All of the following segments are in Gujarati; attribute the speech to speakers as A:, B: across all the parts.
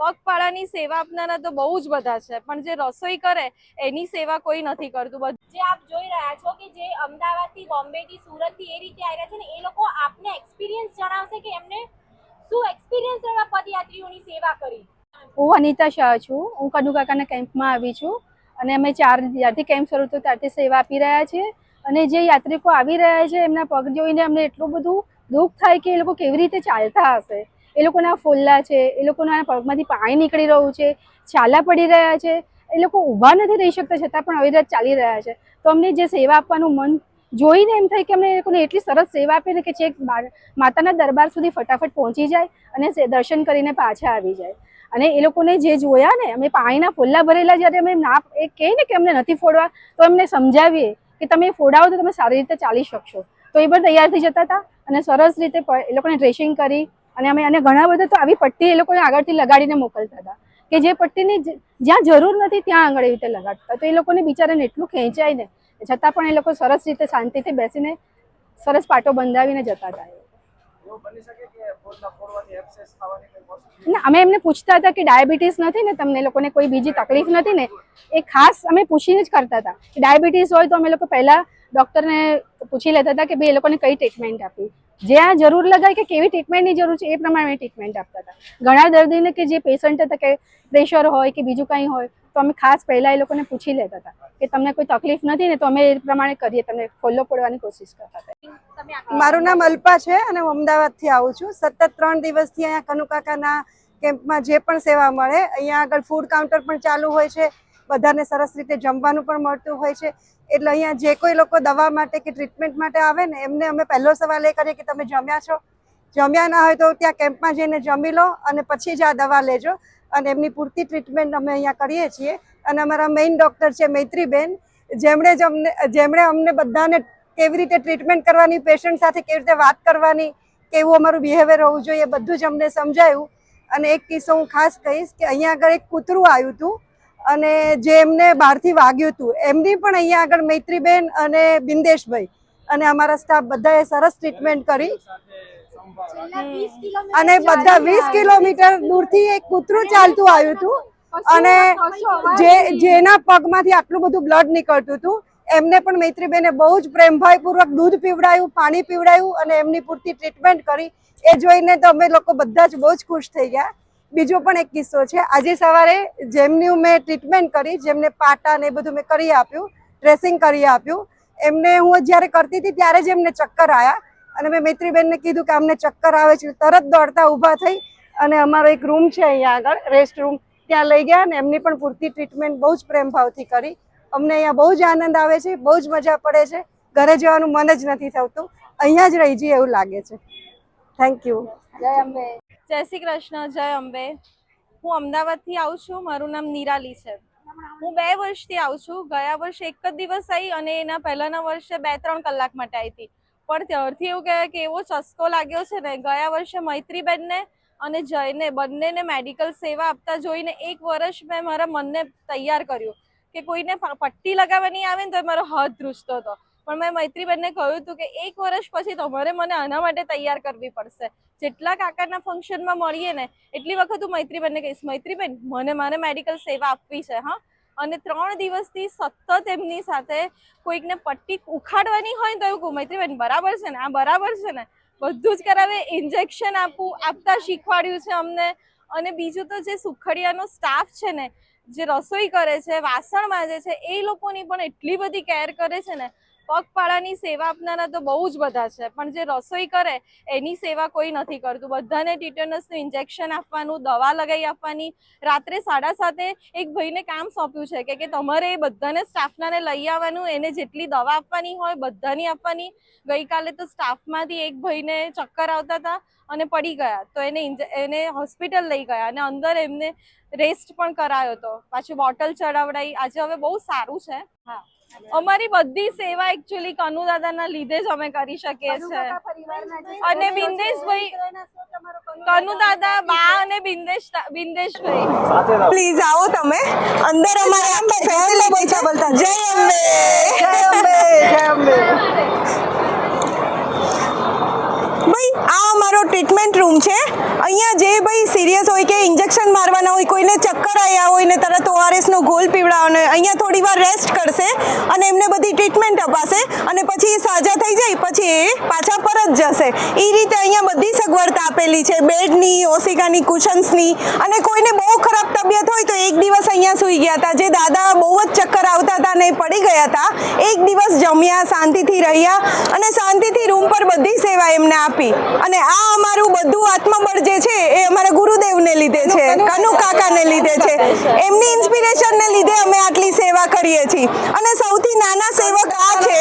A: પગપાળાની સેવા આપનારા તો બહુ જ બધા છે પણ જે રસોઈ કરે એની સેવા કોઈ નથી કરતું.
B: જે આપ જોઈ રહ્યા છો કે જે અમદાવાદથી બોમ્બેથી સુરતથી એ રીતે આવ્યા છે ને એ લોકો આપને એક્સપિરિયન્સ જણાવશે કે એમને શું એક્સપિરિયન્સ એવા પદયાત્રીઓની સેવા કરી?
C: હું અનિતા શાહ છું. હું કનુ કાકાના કેમ્પમાં આવી છું અને અમે ચાર જ્યારથી કેમ્પ શરૂ થયો ત્યારથી સેવા આપી રહ્યા છીએ. અને જે યાત્રિકો આવી રહ્યા છે એમના પગ જોઈને અમને એટલું બધું દુઃખ થાય કે એ લોકો કેવી રીતે ચાલતા હશે? એ લોકોના ફોલ્લા છે, એ લોકોના પગમાંથી પાણી નીકળી રહ્યું છે, છાલા પડી રહ્યા છે, એ લોકો ઊભા નથી રહી શકતા છતાં પણ આવી રીતે ચાલી રહ્યા છે. તો અમને જે સેવા આપવાનું મન જોઈને એમ થાય કે અમને એ લોકોને એટલી સરસ સેવા આપે ને કે છેક માતાના દરબાર સુધી ફટાફટ પહોંચી જાય અને દર્શન કરીને પાછા આવી જાય. અને એ લોકોને જે જોયા ને, અમે પાણીના ફોલ્લા ભરેલા જ્યારે અમે ના એ કહે ને કે અમને નથી ફોડવા, તો એમને સમજાવીએ કે તમે ફોડાવો તો તમે સારી રીતે ચાલી શકશો. તો એ પણ તૈયાર થઈ જતા હતા અને સરસ રીતે એ લોકોને ડ્રેસિંગ કરી અને અમે અને ઘણા બધા તો આવી પટ્ટી એ લોકોને આગળથી લગાડીને મોકલતા હતા. કે જે પટ્ટીની જ્યાં જરૂર નથી ત્યાં આગળ એવી રીતે લગાડતા. તો એ લોકોને બિચારાને એટલું ખેંચાય ને, છતાં પણ એ લોકો સરસ રીતે શાંતિથી બેસીને સરસ પાટો બંધાવીને જતા હતા? ને, અમે એમને પૂછતા હતા કે ડાયાબિટીસ નથી ને, તમને લોકોને કોઈ બીજી તકલીફ નથી ને. એ ખાસ અમે પૂછીને જ કરતા હતા. કે ડાયાબિટીસ હોય તો અમે લોકો પહેલા ડૉક્ટરને પૂછી લેતા હતા કે ભાઈ એ લોકોને કઈ ટ્રીટમેન્ટ આપી. જ્યાં જરૂર લગાય કે કેવી ટ્રીટમેન્ટની જરૂર છે એ પ્રમાણે ટ્રીટમેન્ટ આપતા હતા. ઘણા દર્દીને કે જે પેશન્ટ હતા કે પ્રેશર હોય કે બીજું કંઈ હોય, તો અમે ખાસ પહેલાં એ લોકોને પૂછી લેતા હતા કે તમને કોઈ તકલીફ નથી ને તો અમે એ પ્રમાણે કરીએ, તમને ફોલો પડવાની કોશિશ કરતા હતા.
D: મારું નામ અલ્પા છે અને હું અમદાવાદથી આવું છું. સતત ત્રણ દિવસથી અહીંયા કનુકાકાના કેમ્પમાં જે પણ સેવા મળે, અહીંયા આગળ ફૂડ કાઉન્ટર પણ ચાલુ હોય છે. બધાને સરસ રીતે જમવાનું પણ મળતું હોય છે. એટલે અહીંયા જે કોઈ લોકો દવા માટે કે ટ્રીટમેન્ટ માટે આવે ને, એમને અમે પહેલો સવાલ એ કરીએ કે તમે જમ્યા છો? જમ્યા ના હોય તો ત્યાં કેમ્પમાં જઈને જમી લો અને પછી જ આ દવા લેજો. અને એમની પૂરતી ટ્રીટમેન્ટ અમે અહીંયા કરીએ છીએ. અને અમારા મેઇન ડૉક્ટર છે મૈત્રીબેન. જેમણે જ અમને, જેમણે અમને બધાને કેવી રીતે ટ્રીટમેન્ટ કરવાની પેશન્ટ સાથે કેવી રીતે વાત કરવાની, કેવું અમારું બિહેવિયર હોવું જોઈએ, બધું જ અમને સમજાયું. અને એક કિસ્સો હું ખાસ કહીશ કે અહીંયા આગળ એક કૂતરું આવ્યું હતું. અને જે એમને બહારથી વાગ્યું હતું એમની પણ અહીંયા આગળ મૈત્રીબેન અને બિંદેશભાઈ અને અમારા સ્ટાફ બધાએ સરસ ટ્રીટમેન્ટ કરી.
B: છેલ્લા 20 કિલોમીટર
D: અને બધા વીસ કિલોમીટર દૂરથી એક કૂતરું ચાલતું આવ્યું હતું અને જે જેના પગમાંથી આટલું બધું બ્લડ નીકળતું હતું એમને પણ મૈત્રીબેને બહુ જ પ્રેમભાઈપૂર્વક દૂધ પીવડાયું પાણી પીવડાયું અને એમની પૂરતી ટ્રીટમેન્ટ કરી. એ જોઈને તો અમે લોકો બધા જ બહુ જ ખુશ થઈ ગયા. બીજો પણ એક કિસ્સો છે. આજે સવારે જેમની મેં ટ્રીટમેન્ટ કરી, જેમને પાટા ને બધું મેં કરી આપ્યું ડ્રેસિંગ કરી આપ્યું, એમને હું જ્યારે કરતી હતી ત્યારે જ એમને ચક્કર આવ્યા અને મેં મૈત્રીબેનને કીધું કે અમને ચક્કર આવે છે. તરત દોડતા ઊભા થઈ અને અમારો એક રૂમ છે અહીંયા આગળ રેસ્ટ રૂમ ત્યાં લઈ ગયા અને એમની પણ પૂરતી ટ્રીટમેન્ટ બહુ જ પ્રેમ ભાવથી કરી. અમને અહીંયા બહુ જ આનંદ આવે છે, બહુ જ મજા પડે છે. ઘરે જવાનું મન જ નથી થતું. અહીંયા જ રહી જઈએ એવું લાગે છે. થેન્ક યુ
C: જય અંબે.
A: જય શ્રી કૃષ્ણ, જય અંબે. હું અમદાવાદથી આવું છું, મારું નામ નિરાલી છે. હું બે વર્ષથી આવું છું. ગયા વર્ષે એક જ દિવસ આવી અને એના પહેલાના વર્ષે બે ત્રણ કલાક માટે આવી હતી. પણ ત્યારથી એવું કહેવાય કે એવો ચસ્કો લાગ્યો છે ને, ગયા વર્ષે મૈત્રીબેનને અને જયને, બંનેને મેડિકલ સેવા આપતા જોઈને એક વર્ષ મેં મારા મનને તૈયાર કર્યું કે કોઈને પટ્ટી લગાવવાની આવે ને તો મારો હાથ ધ્રુજતો હતો. પણ મેં મૈત્રીબેનને કહ્યું હતું કે એક વર્ષ પછી તમારે મને આના માટે તૈયાર કરવી પડશે. જેટલા કાકાના ફંક્શનમાં મળીએ ને, એટલી વખત હું મૈત્રીબેનને કહીશ, મૈત્રીબેન, મને મારે મેડિકલ સેવા આપવી છે, હા? અને ત્રણ દિવસથી સતત એમની સાથે કોઈકને પટ્ટી ઉખાડવાની હોય ને તો એવું કહું, મૈત્રીબેન, બરાબર છે ને? આ બરાબર છે ને? બધું જ કરાવે ઇન્જેક્શન આપવું આપતા શીખવાડ્યું છે અમને. અને બીજું તો જે સુખડિયાનો સ્ટાફ છે ને, જે રસોઈ કરે છે વાસણ માજે છે, એ લોકોની પણ એટલી બધી કેર કરે છે ને પગપાળાની સેવા આપનારા તો બહુ જ બધા છે. પણ જે રસોઈ કરે, એની સેવા કોઈ નથી કરતું. બધાને ટીટનસનું ઇન્જેક્શન આપવાનું, દવા લગાવી આપવાની. રાત્રે સાડા સાતે એક ભાઈને કામ સોંપ્યું છે કે તમારે એ બધાને સ્ટાફનાને લઈ આવવાનું, એને જેટલી દવા આપવાની હોય બધાની આપવાની. ગઈકાલે તો સ્ટાફમાંથી એક ભાઈને ચક્કર આવતા હતા. અને પડી ગયા. તો એને એને હોસ્પિટલ લઈ ગયા અને અંદર એમને રેસ્ટ પણ કરાયો હતો પાછું બોટલ ચડાવડાઈ. આજે હવે બહુ સારું છે. હા. અમારી બધી સેવા એકચ્યુઅલી કનુ દાદાના લીધે જ અમે કરી શકીએ છીએ. અને બિંદેશભાઈ કનુ દાદા બા અને બિંદેશ બિંદેશભાઈ.
E: પ્લીઝ આવો તમે. અંદર અમારે આમ ફેમિલી પૈસા બોલતા. જય અંબે.
D: જય અંબે જય અંબે.
E: ભાઈ આ અમારો ટ્રીટમેન્ટ રૂમ છે? અહીંયા જે ભાઈ સિરિયસ હોય કે ઇન્જેક્શન મારવાના હોય, કોઈને ચક્કર આવ્યા હોય ને તરત ઓઆરએસનો ઘોલ પીવડાવવાનો હોય. અહીંયા થોડી વાર રેસ્ટ કરશે અને એમને બધી ટ્રીટમેન્ટ અપાશે અને પછી એ સાજા થઈ જાય, પછી એ પાછા પરત જશે. એ રીતે અહીંયા બધી સગવડતા આપેલી છે, બેડની ઓસિકાની કુશન્સની અને કોઈને બહુ ખરાબ તબિયત હોય તો એક દિવસ અહીંયા સૂઈ ગયા હતા. જે દાદા બહુ જ ચક્કર આવતા હતા અને પડી ગયા હતા, એક દિવસ જમ્યા, શાંતિથી રહ્યા અને શાંતિથી રૂમ પર બધી સેવા એમને આપી. અને આ અમારું બધું આત્મબળ જે છે એ અમારા ગુરુદેવને લીધે છે કનુ કાકાને લીધે છે. એમની ઇન્સ્પિરેશનને લીધે અમે આટલી સેવા કરીએ છીએ. અને સૌથી નાના સેવક આ છે.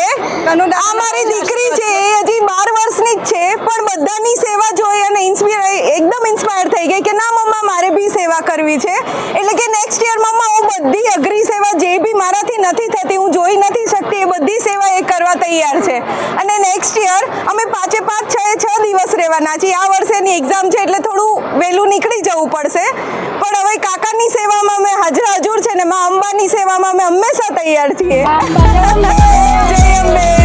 E: આ મારી દીકરી છે એ હજી બાર વર્ષની જ છે પણ બધાની સેવા જોઈ અને ઇન્સ્પિર એકદમ ઇન્સ્પાયર થઈ ગઈ કે ના મમ્મા મારે બી સેવા કરવી છે. એટલે કે નેક્સ્ટ યર મમ્મા હું બધી અઘરી સેવા જે બી મારાથી નથી થતી હું જોઈ નથી શકતી એ બધી સેવા એ કરવા તૈયાર છે. અને નેક્સ્ટ યર અમે એ રહેવાના છીએ આ વર્ષેની એક્ઝામ છે એટલે થોડું વહેલું નીકળી જવું પડશે. પણ હવે કાકાની સેવામાં અમે હાજર હજુર છે ને મા અંબાની સેવામાં અમે હંમેશા તૈયાર છીએ. જય અંબે.